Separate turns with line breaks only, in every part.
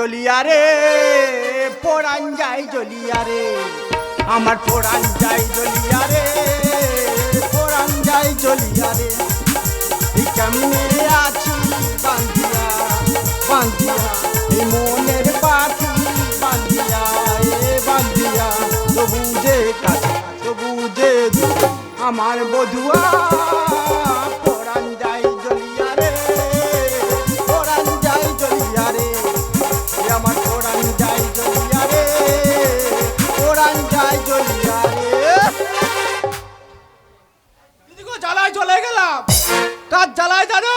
জ্বলিয়া রে, পোড়ান যায় জ্বলিয়া রে। আমার পোড়ান যাই জ্বলিয়া রে, পোড়ান যায় জ্বলিয়া রে। কেমনে আছি বান্ধিয়া বান্ধিয়া, এই মনের পাখি বান্ধিয়া, এ বান্ধিয়া। তবু যে তবু যে আমার বধুয়া। কার জ্বালায় জানো?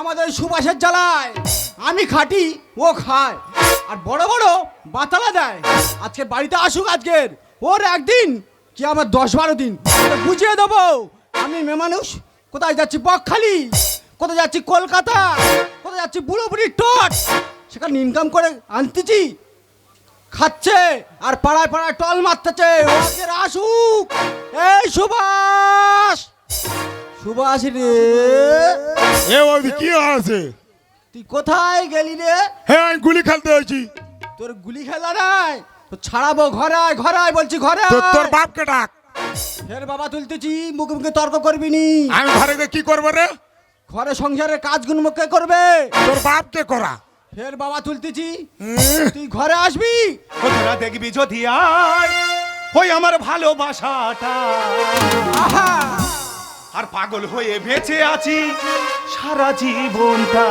আমাদের সুবাসের জ্বালায়। আমি খাটি, ও খায়। আর বড় বড় বাতালা দেয়। আজকে বাড়িতে আসুক আজকের। ওর একদিন কি আমার দশ বারো দিন। বুঝিয়ে দেবো। আমি মে মানুষ কোথায় যাচ্ছি বকখালি? কোথায় যাচ্ছি কলকাতা? কোথায় যাচ্ছি বুড়ো বুড়ি টট সেখানে ইনকাম করে আনতেছি। খাচ্ছে আর পাড়ায় পাড়ায় টল মারতেছে। আসুক। এই সুভাষ সুভাষ রে।
এ কি আছে?
তুই কোথায় গেলি রে?
হ্যাঁ আমি গুলি খেলতে হয়েছি
তোর গুলি খেলা নাই? তো ছাড়াবো ঘরে আয় ঘরে আয় বলছি ঘরে
তোর বাপকে ডাক।
ফের বাবা তুলতেছি মুখে মুখে তর্ক করবি নি।
আমি ঘরে গিয়ে কি করব রে?
ঘরে সংসারের কাজগুলো মুখে করবে।
তোর বাপকে করা?
ফের বাবা তুলতেছি তুই ঘরে আসবি?
তোরা দেখবি যদি আয় ওই আমার ভালোবাসাটা।
আহা!
আর পাগল হয়ে বেঁচে আছি সারা জীবনটা।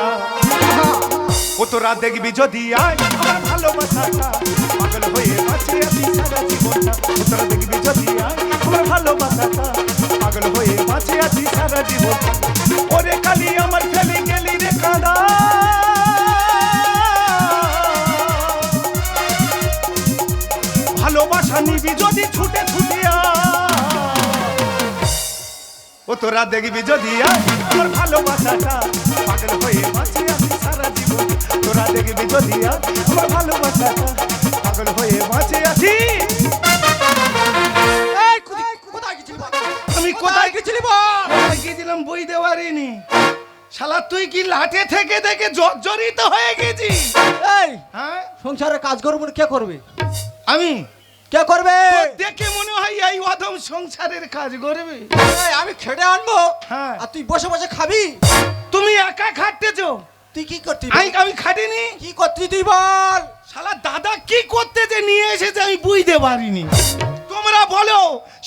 ও তোরা দেখবি যদি আয় আমার ভালোবাসাটা। পাগল হয়ে বেঁচে আছি সারা জীবনটা। ও তোরা দেখবি যদি আয় আমার ভালোবাসাটা। পাগল হয়ে বেঁচে আছি সারা জীবনটা। ওরে কালি আমার ফেলে গেলি রে কাদা। ভালোবাসা নিবি যদি ছুটে ছুটে আয়। ও তোরা দেখবি যদি আমার ভালোবাসাটা পাগল হয়ে বাঁচে আছি সারা জীবন। তোরা দেখবি যদি আমার ভালোবাসাটা পাগল হয়ে বাঁচে আছি? আমি
কোথায় গেছিলি বল?
গিয়েছিলাম বই দেওয়ারিনি শালা তুই কি লাঠে থেকে দেখে জর্জরিত হয়ে গেছিস?
এই
হ্যাঁ?
সংসারের কাজ করব কে করবে?
আমি?
কে করবে?
দেখে মনে হয় এই অধম সংসারের কাজ করবে।
আমি খেটে আনব।
হ্যাঁ।
আর তুই বসে বসে খাবি?
তুমি একা খাটতেছো?
তুই কি করতি
আমি আমি খাটিনি।
কি করতি তুই বল।
শালা দাদা কি করতে যে নিয়ে এসেছে আমি বুঝতে পারিনি। তোমরা বলো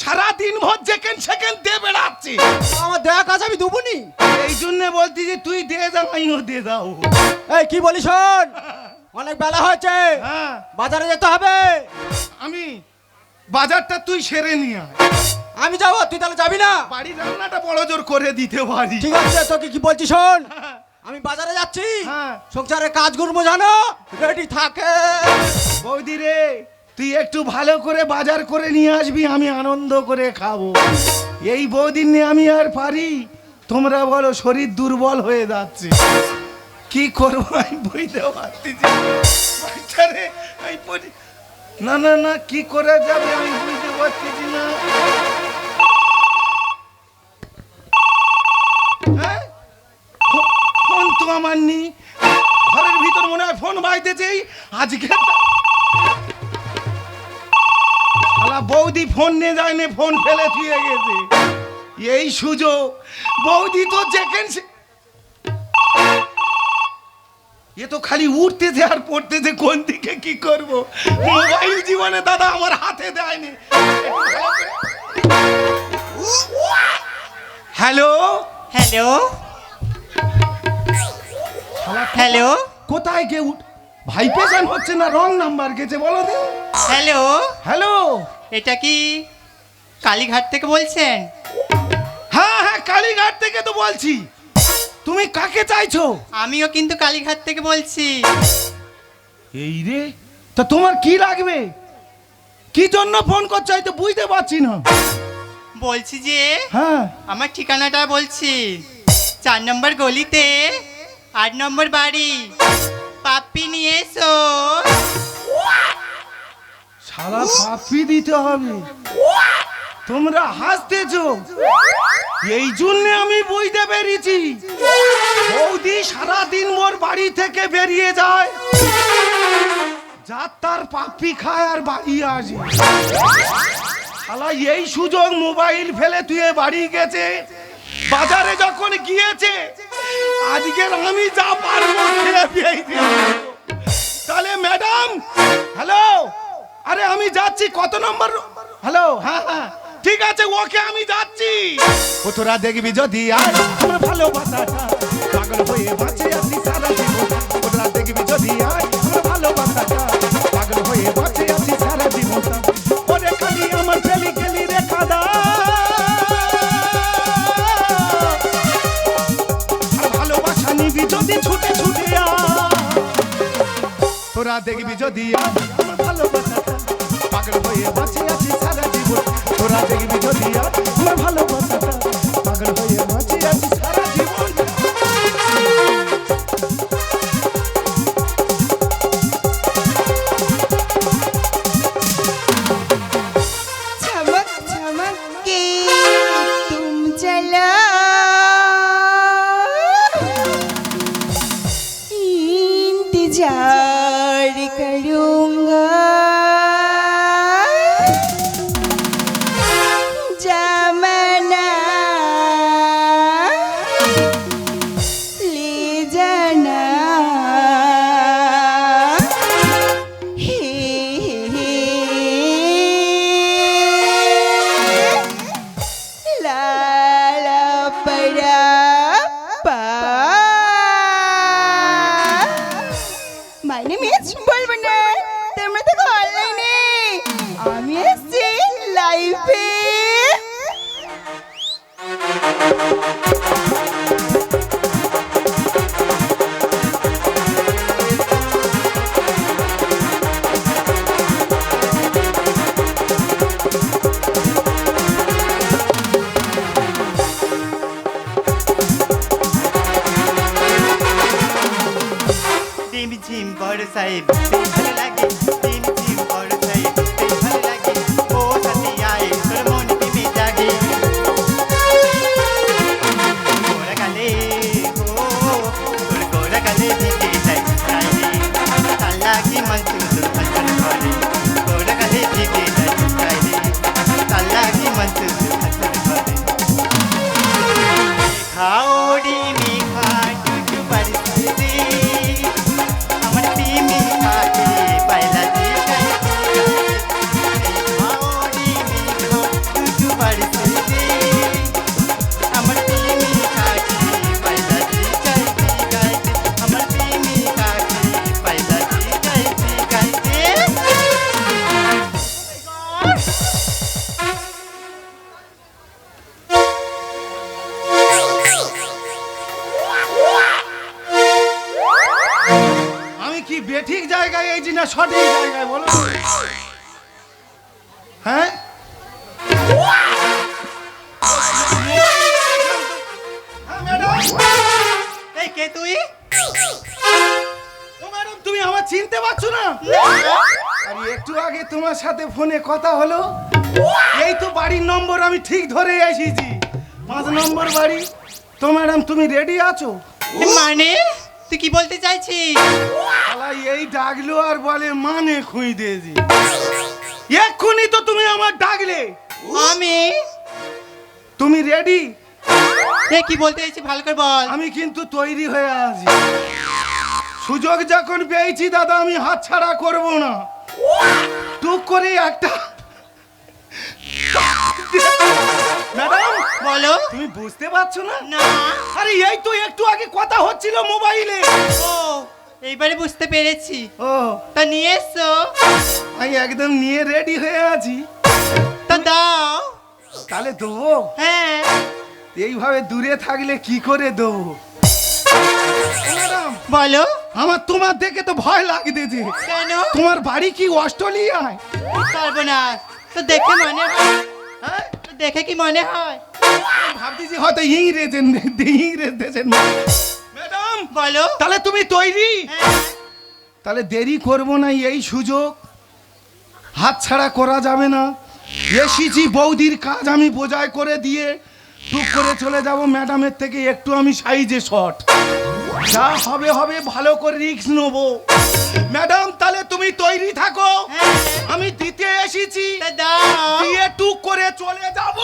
সারা দিন ভর যেখান সেখান দিয়ে বেড়াচ্ছি।
আমার দেয়া কাজ আমি দেবুনি।
এই জন্য বলছি যে তুই দিয়ে যাও আমিও দিয়ে দাও।
এই কি বলিস শোন? অনেক বেলা হয়েছে।
হ্যাঁ।
বাজারে যেতে হবে।
আমি বাজারটা তুই সেরে নিয়ে আয়।
আমি যাব তুই তাহলে যাবি না?
বাড়ির রান্নাটা বড় জোর করে দিতে পারি।
ঠিক আছে তোকে কি বলছি শোন? আমি বাজারে যাচ্ছি।
হ্যাঁ।
সংসারের কাজ করব জানো? রেডি থাকে।
বৌদি রে তুই একটু ভালো করে বাজার করে নিয়ে আসবি আমি আনন্দ করে খাব। এই বৌদিন নিয়ে আমি আর পারি। তোমরা বলো শরীর দুর্বল হয়ে যাচ্ছে। কি করব? আমি বুঝতে পারতেছি বাচ্চারে, পরি- না না না কি করে যাবে আমি বুঝতে পারতেছি না। হ্যাঁ? ফোন তো আমার নি ঘরের ভিতর মনে হয় ফোন বাজতেছেই আজকে বৌদি ফোন নিয়ে যায় না ফোন ফেলে দিয়ে গেছে। এই সুযোগ। বৌদি তো যেখান এ তো খালি উঠতেছে আর পড়তেছে কোন দিকে কি করব? মোবাইল জীবনে দাদা আমার হাতে দেয়নি। হ্যালো?
হ্যালো? হ্যালো?
কোথায় কে উঠ ভাইব্রেশন হচ্ছে না রং নাম্বার গেছে বলো দিন
হ্যালো?
হ্যালো?
এটা কি কালীঘাট থেকে বলছেন?
হ্যাঁ হ্যাঁ কালীঘাট থেকে তো বলছি। তুমি কাকে চাইছো?
আমিও কিন্তু কালীঘাট থেকে বলছি।
এই রে তা তোমার কি লাগবে? কি জন্য ফোন করছ? তো বুঝতে পারছি না।
বলছি যে
হ্যাঁ।
আমার ঠিকানাটা বলছি। চার নম্বর গলিতে আট নম্বর বাড়ি। পাপ্পি নিয়ে এসো।
সারা পাপি দিতে হবে। তোমরা হাসতেছ। এই জন্য আমি বুঝতে পেরেছি। বৌদি সারাদিন মোর বাড়ি থেকে বেরিয়ে যায়। যার তার পাপ্পি খায় আর বাড়ি আসে। এই সুযোগ মোবাইল ফেলে তুই বাড়ি গেছে। বাজারে যখন গিয়েছে, আজকের আমি যা পারব তাহলে ম্যাডাম, হ্যালো? আরে আমি যাচ্ছি, কত নম্বর? হ্যালো হ্যাঁ হ্যাঁ। ঠিক আছে ওকে আমি যাচ্ছি। ও তোরা দেখবি যদি আর আমার ভালোবাসাটা পাগল হয়ে বাঁচে আছি সারা জীবন। ও তোরা দেখবি যদি আর আমার ভালোবাসাটা পাগল হয়ে বাঁচে আছি সারা জীবন। ওরে খালি আমার গেলি গেলি রেখা দা আর ভালোবাসা নিবি যদি ছুটে ছুটে আয়। তোরা দেখবি যদি আজ আমার ভালোবাসাটা পাগল হয়ে বাঁচে আছি, সারা জীবন। তোরা দেখবি যদি আর আমার ভালোবাসাটা, পাগল হয়ে বাঁচে আছি, সারা
সাহেব
কে
তুই?
ও ম্যাডাম তুমি আমার চিনতে পারছ না? আরে একটু আগে তোমার সাথে ফোনে কথা হলো। এই তো বাড়ির নম্বর আমি ঠিক ধরে এসেছি। পাঁচ নম্বর বাড়ি। তো ম্যাডাম তুমি রেডি আছো?
মানে? তুই কি বলতে চাইছিস?
এই ডাকলো আর বলে মানে খুঁই দিয়েছি। এক্ষুনি তো তুমি আমার ডাকলে।
আমি?
তুমি রেডি
এ কি বলতে চাইছিস ভালো করে বল।
আমি কিন্তু তৈরি হয়ে আছি। সুযোগ যখন পেয়েছি দাদা আমি হাত ছাড়া করব না। টুক করে একটা ম্যাডাম
বলো।
তুমি বুঝতে পারছ না?
না।
আরে এই তো একটু আগে কথা হচ্ছিল মোবাইলে।
ও এইবারে বুঝতে পেরেছি।
ও।
তা নিয়ে এসো।
আমি একদম নিয়ে রেডি হয়ে আছি।
তা দাও।
তাহলে দেবো।
হ্যাঁ।
এইভাবে দূরে থাকলে কি করে দেবো
বলো।
আমার তোমার দেখে তো ভয় লাগতেছে
কেন?
তোমার বাড়ি কি অস্ট্রেলিয়ায়?
পারব না। তো দেখে মনে হয়।
হ্যাঁ?
তো দেখে কি মনে হয়?
ভাবতেছি হয়তো ইংরেজ ইংরেজ দেশের ম্যাডাম
বলো।
তাহলে তুমি তৈরি?
হ্যাঁ।
তাহলে দেরি করব না এই সুযোগ। হাত ছাড়া করা যাবে না। এসেছি বৌদির কাজ আমি বোঝাই করে দিয়ে টুক করে চলে যাব ম্যাডামের থেকে একটু আমি সাইজে শর্ট। যা হবে হবে ভালো করে রিক্স নেব। ম্যাডাম তাহলে তুমি তৈরি থাকো। আমি দিতে এসেছি। দিয়ে টুক করে চলে যাব।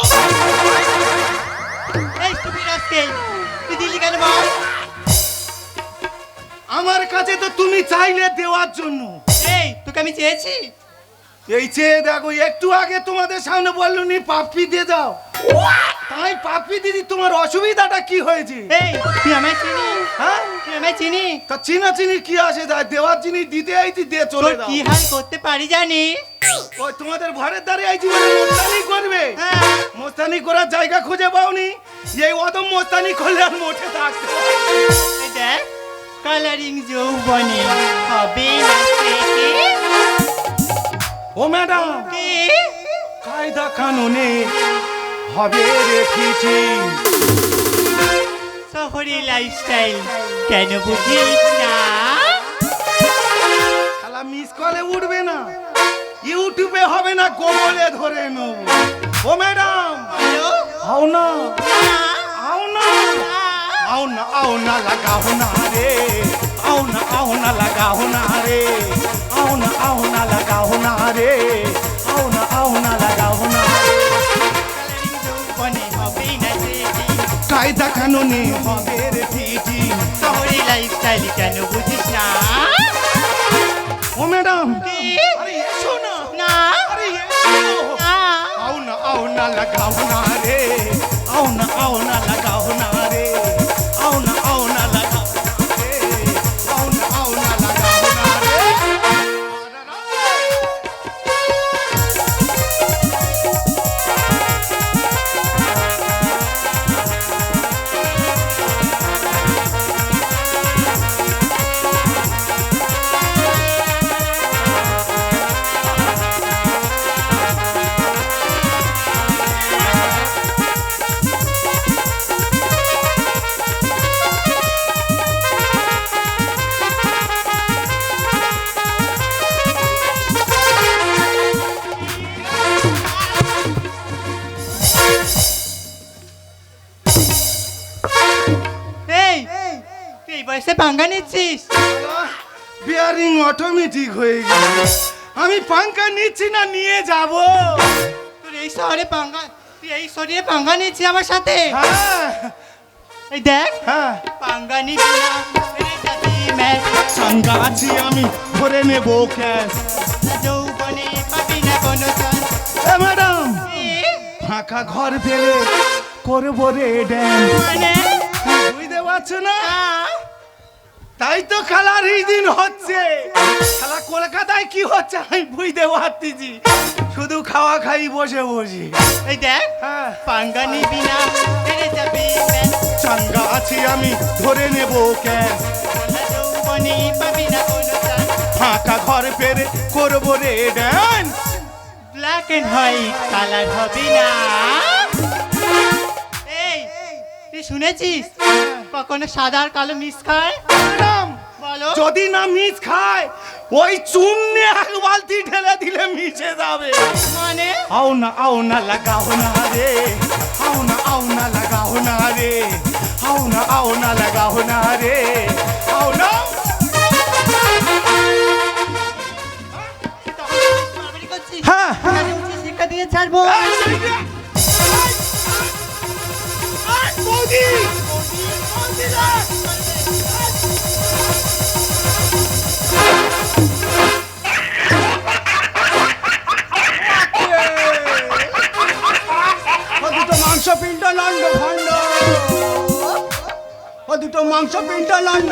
আমার কাছে তো তুমি চাইলে দেওয়ার জন্য।
এই তোকে আমি চেয়েছি?
এই চেয়ে দেখো একটু আগে তোমাদের সামনে বলল নি দিয়ে দাও। তাই পাপ্পি দিদি তোমার অসুবিধাটা কি হয়েছে?
এই তুই আমায় চিনি?
হ্যাঁ?
তুই আমায় চিনি?
তা চিনা চিনি কি আসে? যায় দেওয়ার জিনিস দিতে আইতি দিয়ে
তোর
চলে দাও।
কি হাল করতে পারি জানি?
ওই তোমাদের ঘরের ধারে আইছি বলে মোস্তানি করবে?
হ্যাঁ।
মোস্তানি করার জায়গা খুঁজে পাওনি? এই অদম মোস্তানি করলে আর মোটে থাকতে
কালারিং যৌবনে হবে না থেকে
ও ম্যাডাম
কি?
কায়দা কানুনে হবে রে ফিটিং
শহরে লাইফস্টাইল কেন বুঝিস না?
শালা মিস কলে উঠবে না। ইউটিউবে হবে না গোগলে ধরে নেব। ও ম্যাডাম আও না।
না,
আও না।
না।
আও না আও না লাগাও না রে। আও না আও না লাগাও না রে। আও না আও না লাগাও না রে। আও না আও না লাগাও না কায়দা কানুনে। হবে রে ফিটিং
শহরে লাইফস্টাইল কেন বুঝিস না?
ও ম্যাডাম।
কি?
আরে এসো না।
না?
আরে এসো।
না।
আও না আও না লাগাও না রে। আও না আও না লাগাও না রে। বিয়ারিং অটোমেটিক হয়ে গেল। আমি পাঙ্কা নিচ্ছি না নিয়ে যাব।
তোর এই শহরে পাঙ্গা তুই এই শরীরে পাঙ্গা নিচ্ছি আমার সাথে?
হ্যাঁ।
এই দেখ
হ্যাঁ।
পাঙ্গা নিবি না
সাঙ্গা আছি আমি ধরে নেব ক্যাশ।
যৌবনে পাবি না কোনো
ম্যাডাম! ফাঁকা ঘর পেলে করব রে ড্যান্স
মানে?
বুঝতে পারছ না? তাই তো খেলার এই দিন হচ্ছে। খেলা কলকাতায় কি হচ্ছে আমি বুঝতে পারতেছি। শুধু খাওয়া খাই বসে বসে।
এই দেখ
হ্যাঁ।
পাঙ্গা নিবি না মেরে যাবি
চাঙ্গা আছি আমি ধরে নেব ক্যাশ
যৌবনে পাবি না
ফাঁকা ঘর পেরে করব রে dance
black and white colour হবে না। এই তুই শুনেছিস? কখনো সাদা আর কালো মিস খায়?
ম্যাডাম
বলো।
যদি না মিস খায় ওই চুন্নে এক বালতি ঢেলে দিলে মিশে যাবে।
মানে?
আও না আও না লাগাও না রে। আও না আও না লাগাও না রে। আও না আও না লাগাও না রে। আও না। হ্যাঁ, হ্যাঁ।
কাজে শিক্ষা দিয়ে ছাড়বো।
লন্ড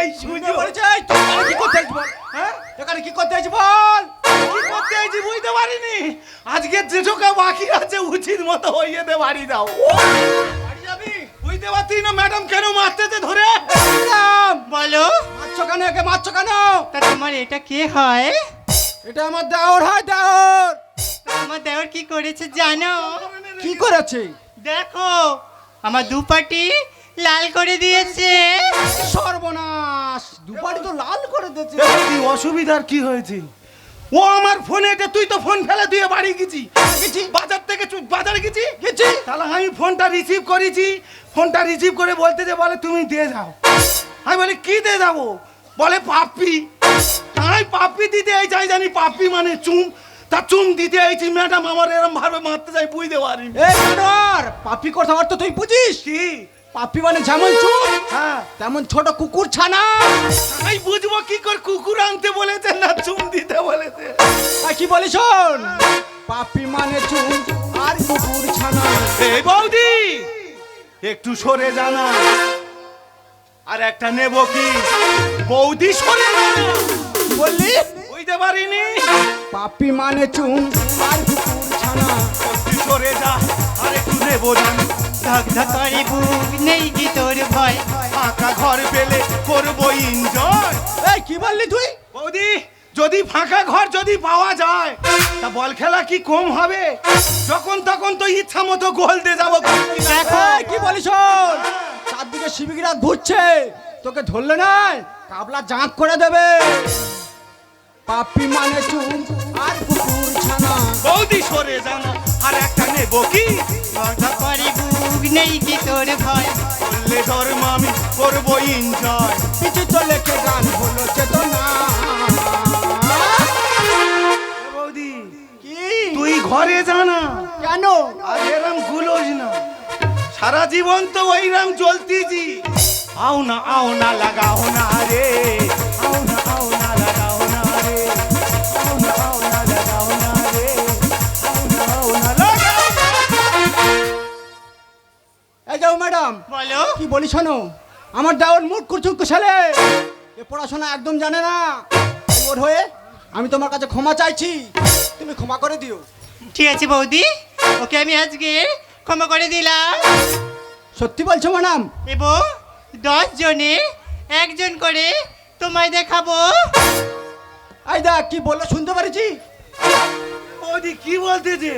এই সুযোগ
বলেছে এখানে কি করতে আছিস বল?
হ্যাঁ?
এখানে কি করতে আছিস বল?
কি করতে আইছি বুঝতে পারিনি। আজকে যেটুকু বাকি আছে উচিত মতো হইয়ে দে বাড়ি দাও
বাড়ি যাবি?
বুঝতে পারছি না ম্যাডাম কেন মারতেছে ধরে?
বলো।
মারছো কেন একে? মারছো কেন?
তা তোমার এটা কে হয়?
এটা আমার দেওর হয় দেওর।
তা তোমার দেওর কি করেছে জানো?
কি করেছে?
দেখো আমার দুপাটি লাল করে দিয়েছে।
সর্বনাশ! দুবারই তো লাল করে দিয়েছে।
কি অসুবিধার কি হয়েছে? ও আমার ফোনে এটা তুই তো ফোন ফেলে দিয়ে বাড়ি গেছি। গেছি। বাজার থেকে বাজারে গেছি?
গেছি।
তাহলে আমি ফোনটা রিসিভ করেছি। ফোনটা রিসিভ করে বলতে যে বলে তুমি দিয়ে যাও আমি বলি কি দিয়ে যাব বলে পাপ্পি। তাই পাপ্পি দিতে এই যাই জানি পাপ্পি মানে চুম। তা চুম দিতে এইছি ম্যাডাম আমার এরম ভাবে মারতে যাই বুঝতে পারি
এই জানোয়ার পাপি কথা তো তুই বুঝিস?
কি?
পাপি মানে যেমন চুপ
হ্যাঁ।
তেমন ছোট কুকুর ছানা।
আমি বুঝব কি করে কুকুর আনতে বলেছে না চুম দিতে বলেছে।
কি বলিস শোন? পাপি মানে চুপ আর কুকুর ছানা।
এই বৌদি একটু সরে জানা। আর একটা নেব কি? বৌদি সরে জানা।
বললি?
বুঝতে পারিনি।
পাপি মানে চুপ আর কুকুর ছানা।
সরে যা আর একটু নেব জানা।
ধক ধক করে বুক নেই কি তোর ভয়?
ফাঁকা ঘর পেলে করব এনজয়
এই কি বললি তুই?
বৌদি যদি ফাঁকা ঘর যদি পাওয়া যায় তা বল খেলা কি কম হবে? যখন তখন তো ইচ্ছা মতো গোল দিয়ে যাব।
দেখো কি বলিস শোন? চারদিকে শিবিরা ঘুরছে। তোকে ধরলে নাই কাবলা জাঁক করে দেবে। পাপি মানে চুপ আর কুকুর ছানা।
বৌদি সরে জানা আর একটা নেব কি?
নেই কি তোর ভয়?
ধর্ম আমি করব এনজয়
পিছু তো লেখে গান হলো চেতনা।
বৌদি
কি?
তুই ঘরে জানা
কেন?
আর এরম গুলোস না। সারা জীবন তো ওইরম চলতিছি আও না আও না লাগাও না রে। আও না আও না
এই যাও ম্যাডাম।
বলো।
কি বলি শোনো? আমার দেওয়ার মুখ কুচুক ছেলে এ পড়াশোনা একদম জানে না। ওর হয়ে আমি তোমার কাছে ক্ষমা চাইছি। তুমি ক্ষমা করে দিও।
ঠিক আছে বৌদি ওকে আমি আজকে ক্ষমা করে দিলাম।
সত্যি বলছো ম্যাডাম?
এবং দশ জনে একজন করে তোমায় দেখাবো।
এই দেখ কি বলল শুনতে পারিছি?
বৌদি কি বলতেছে?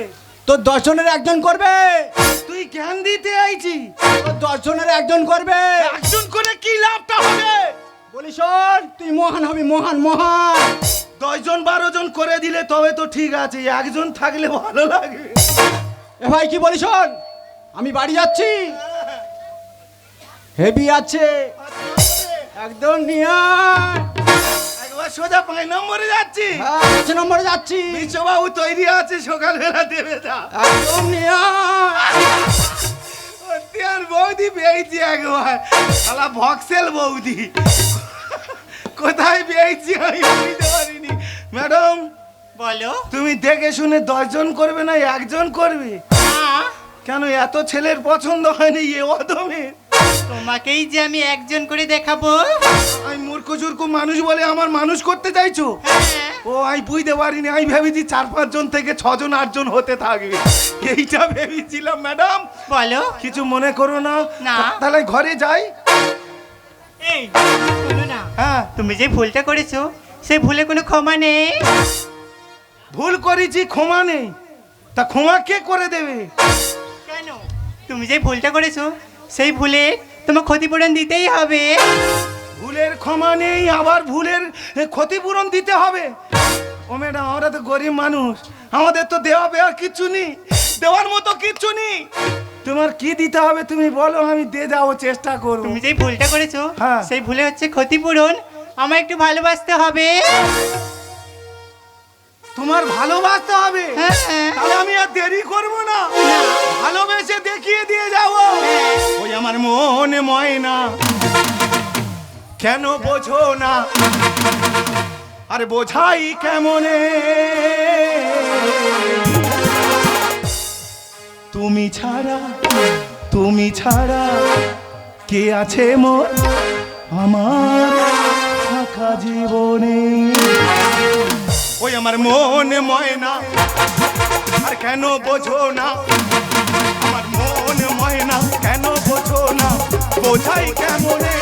তোর দশ জনের একজন করবে।
তুই জ্ঞান দিতে আইছি।
দশ জনের একজন করবে।
একজন করে কি লাভটা হবে?
বলি শোন তুই মহান হবি মহান মহান।
দশজন বারো জন করে দিলে তবে তো ঠিক আছে একজন থাকলে ভালো লাগে।
এ ভাই কি বলি শোন? আমি বাড়ি যাচ্ছি। হেভি আছে। একদম নিয়ে আয়।
সোজা পাঁচ নম্বরে যাচ্ছি।
হ্যাঁ, পাঁচ নম্বরে যাচ্ছি।
বিশ্ববাবু তৈরি আছে সকালবেলা দেবে যা
একদম
আর বৌদি পেয়েছি একবার। শালা ভক্সেল বৌদি। কোথায় পেয়েছি আমি বুঝতে পারিনি। ম্যাডাম
বলো।
তুমি দেখে শুনে দশজন করবে না একজন করবে?
হ্যাঁ।
কেন এত ছেলের পছন্দ হয়নি এ অদমে
তোমাকেই যে আমি একজন করে দেখাবো?
আমি মূর্খ চূর্খ মানুষ বলে আমার মানুষ করতে চাইছো?
হ্যাঁ।
ও আমি বুঝতে পারিনি আমি ভেবেছি চার পাঁচজন থেকে ছজন আটজন হতে থাকবে। এইটা ভেবেছিলাম ম্যাডাম।
বলো।
কিছু মনে করো না।
না।
তাহলে ঘরে যাই।
এই শোনো না।
হ্যাঁ।
তুমি যে ভুলটা করেছ সেই ভুলে কোনো ক্ষমা নেই।
ভুল করেছি ক্ষমা নেই। তা ক্ষমা কে করে দেবে?
কেন? তুমি যে ভুলটা করেছ সেই ভুলে তোমার ক্ষতিপূরণ দিতেই হবে।
ভুলের ক্ষমা নেই আবার ভুলের ক্ষতিপূরণ দিতে হবে। ও ম্যাডাম আমরা তো গরিব মানুষ। আমাদের তো দেওয়া বেওয়ার কিচ্ছু নেই দেওয়ার মতো কিচ্ছু নেই। তোমার কি দিতে হবে তুমি বলো আমি দিয়ে যাব চেষ্টা করব।
তুমি যেই ভুলটা করেছ
হ্যাঁ।
সেই ভুলে হচ্ছে ক্ষতিপূরণ। আমার একটু ভালোবাসতে হবে।
তোমার ভালোবাসতে হবে।
হ্যাঁ, হ্যাঁ।
তাহলে আমি আর দেরি করব না। ভালোবেসে দেখিয়ে দিয়ে যাব। ওই আমার মনে ময়না। কেন বোঝো না? আর বোঝাই কেমনে? তুমি ছাড়া তুমি ছাড়া কে আছে মোর? আমার ফাঁকা জীবনে। ওই আমার মনে ময়না, আর কেন বোঝো না? আমার মন ময়না, কেন বোঝো না? বোঝাই কেমনে?